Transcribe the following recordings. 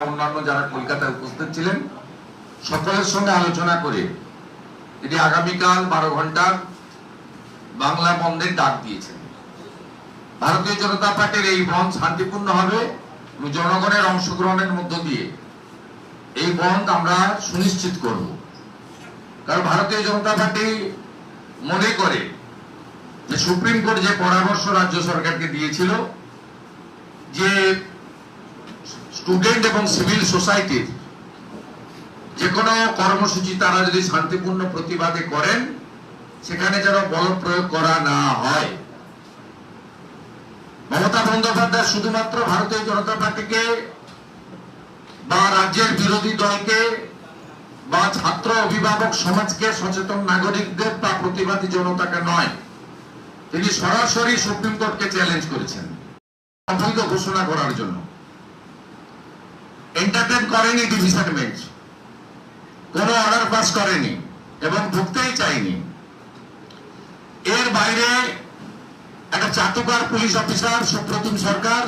অন্যান্য যারা কলকাতায় উপস্থিত ছিলেন, সকলের সঙ্গে আলোচনা করে এটি আগামীকাল বারো ঘণ্টা বাংলা বন্ধের ডাক দিয়েছেন। ভারতীয় জনতা পার্টির এই বন্ধ শান্তিপূর্ণ হবে এবং জনগণের অংশগ্রহণের মধ্য দিয়ে এই বন্ধ আমরা সুনিশ্চিত করব। কারণ ভারতীয় জনতা পার্টি মনে করে যে সুপ্রিম কোর্ট যে পরামর্শ রাজ্য সরকারকে দিয়েছিল যে স্টুডেন্ট এবং সিভিল সোসাইটির যে কোনো কর্মসূচি তারা যদি শান্তিপূর্ণ প্রতিবাদে করেন, সেখানে যেন বল প্রয়োগ করা না হয়। মমতা বন্দ্যোপাধ্যায় শুধুমাত্র ভারতীয় জনতা পার্টিকে বা রাজ্যের বিরোধী দলকে বা ছাত্র অভিভাবক সমাজকে সচেতন নাগরিকদের বা প্রতিবাদী জনতাকে নয়, তিনি সরাসরি সুপ্রিম কোর্টকে চ্যালেঞ্জ করেছেন। অবৈধ ঘোষণা করার জন্য। এন্টারটেন করেনি বেঞ্চ কোনো অর্ডার পাস করেনি এবং ঢুকতেই চাইনি। এর বাইরে একটা চাটুকার পুলিশ অফিসার, সুপ্রতিম সরকার,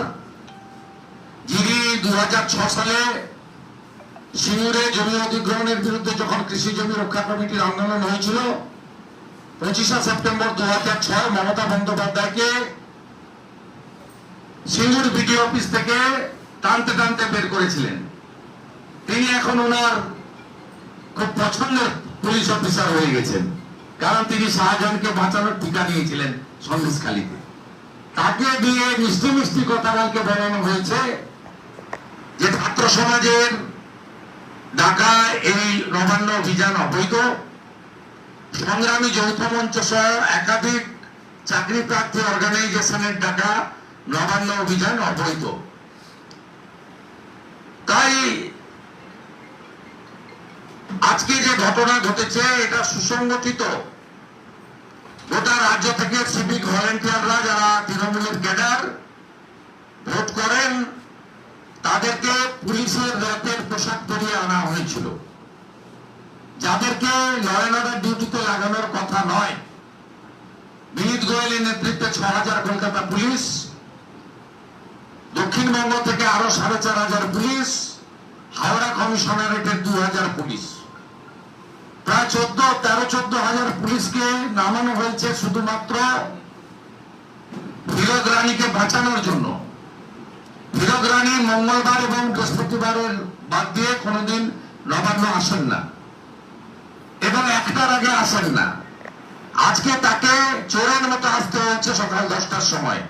যিনি দুই হাজার ছয় সালে সিঙ্গুরে জমি অধিগ্রহণের বিরুদ্ধে যখন কৃষি জমি রক্ষা কমিটির আন্দোলন হয়েছিল, পঁচিশে সেপ্টেম্বর দু হাজার ছয় মমতা বন্দ্যোপাধ্যায়কে সিঙ্গুর বিডিও অফিস থেকে টানতে টানতে বের করেছিলেন। তিনি এখন ওনার খুব পছন্দের পুলিশ অফিসার হয়ে গেছেন। কারণ তিনি শাহজাহানকে বাঁচানোর টিকা নিয়েছিলেন সন্দেশখালীতে। তাকে দিয়ে মিষ্টি মিষ্টি কথা কালকে বলানো হয়েছে যে ছাত্র সমাজের ডাকা এই নবান্ন অভিযান অবৈধ। সংগ্রামী যৌথ মঞ্চ সহ একাধিক চাকরি প্রার্থী অর্গানাইজেশনের ডাকা নবান্ন অভিযান অবৈধ। তাই আজকে যে ঘটনা ঘটেছে, এটা সুসংগঠিত। গোটা রাজ্য থেকে সিভিক ভলেন্টিয়াররা যারা তৃণমূলের ক্যাডার ভোট করেন, তাদেরকে পুলিশের র্যাপের পোশাক পরিয়ে আনা হয়েছিল। যাদেরকে নয়নাদের ডিউটিতে লাগানোর কথা নয়। বিনীত গোয়েলের নেতৃত্বে ছ হাজার কলকাতা পুলিশ দক্ষিণবঙ্গ থেকে আরও সাড়ে চার হাজার পুলিশ, হাওড়া কমিশনারেটের দু হাজার পুলিশ। প্রায় চোদ্দ, তেরো, চোদ্দ হাজার পুলিশকে নামানো হয়েছে শুধুমাত্র ফিরোজ রানীকে বাঁচানোর জন্য। ফিরোজ রানী মঙ্গলবার এবং বৃহস্পতিবারের বাদ দিয়ে কোনোদিন নবান্ন আসেন না। এবং একটার আগে আসেন না। আজকে তাকে চোরের মতো আসতে হচ্ছে সকাল দশটার সময়।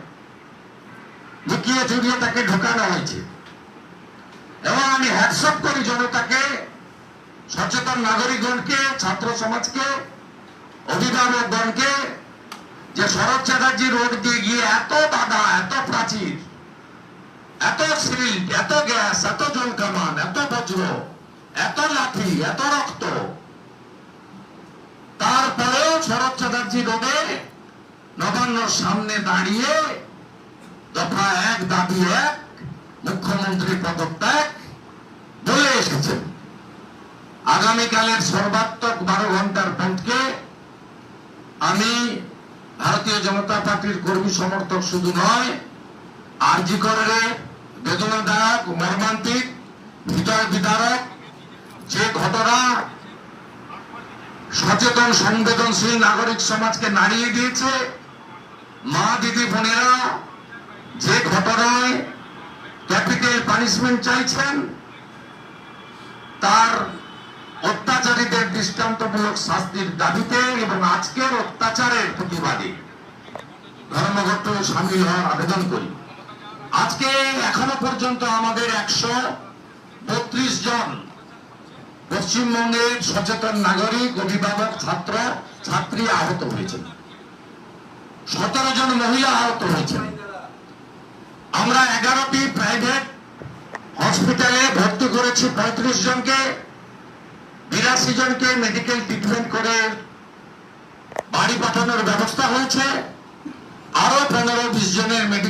লুকিয়ে চুরিয়ে তাকে ঢোকানো হয়েছে। এবং আমি হ্যাটসঅ্যাপ করি জনতাকে, সচেতন নাগরিকগণকে, ছাত্র সমাজকে, অভিভাবকগণকে, যে শরৎ চ্যাটার্জি রোড দিয়ে গিয়ে এত বাধা, এত প্রাচীর, এত সিল্ট এত গ্যাস, এত জল কামান এত বজ্র, এত লাঠি, এত রক্ত। তারপরেও শরৎ চ্যাটার্জি রোডে নবান্নর সামনে দাঁড়িয়ে দফা এক দাবি এক, মুখ্যমন্ত্রী পদত্যাগ, বলে এসেছেন আগামীকালের সর্বাত্মক বারো ঘণ্টার বন্ধকে আমি ভারতীয় জনতা পার্টির কর্মী সমর্থক শুধু নয়, আরজি করে বেদনাদায়ক মর্মান্তিক হৃদয় বিদারক যে ঘটনা সচেতন, সংবেদনশীল নাগরিক সমাজকে নাড়িয়ে দিয়েছে, মা, দিদি, বোনেরা যে ঘটনায় ক্যাপিটাল পানিশমেন্ট চাইছেন, তার অত্যাচারীদের দৃষ্টান্তমূলক শাস্তির দাবিতে এবং আজকের অত্যাচারের প্রতিবাদে ধর্মঘট সামিল হওয়ার আবেদন করি। আজকে এখনও পর্যন্ত আমাদের একশো বত্রিশ জন পশ্চিমবঙ্গের সচেতন নাগরিক, অভিভাবক, ছাত্র, ছাত্রী আহত হয়েছেন। সতেরো জন মহিলা আহত হয়েছেন। আমরা এগারোটি প্রাইভেট হসপিটালে ভর্তি করেছি পঁয়ত্রিশ জনকে। বিরাশি জনকে মেডিকেল ট্রিটমেন্ট করে বাড়ি পাঠানোর ব্যবস্থা হয়েছে। আরও পনেরো, বিশ জনের মেডিকেল